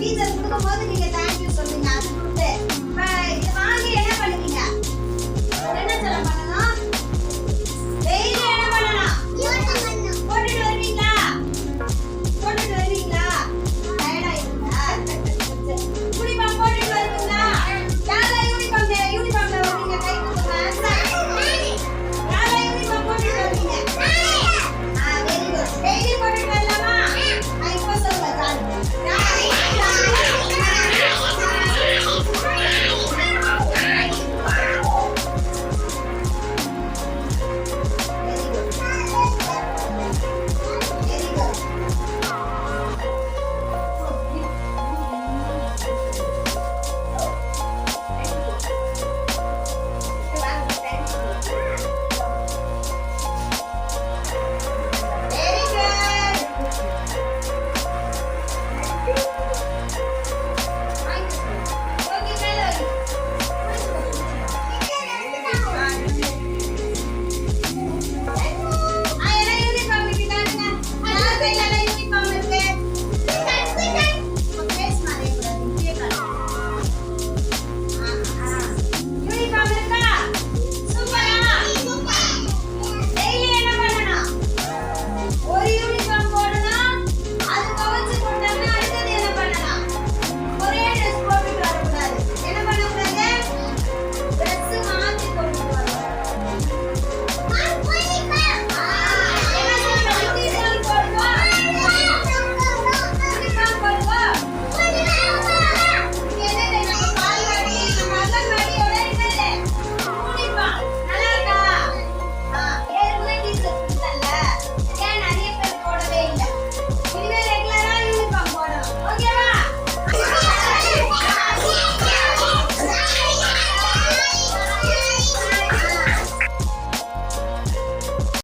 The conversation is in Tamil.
டீச்சர் கொடுக்கும்போது நீங்க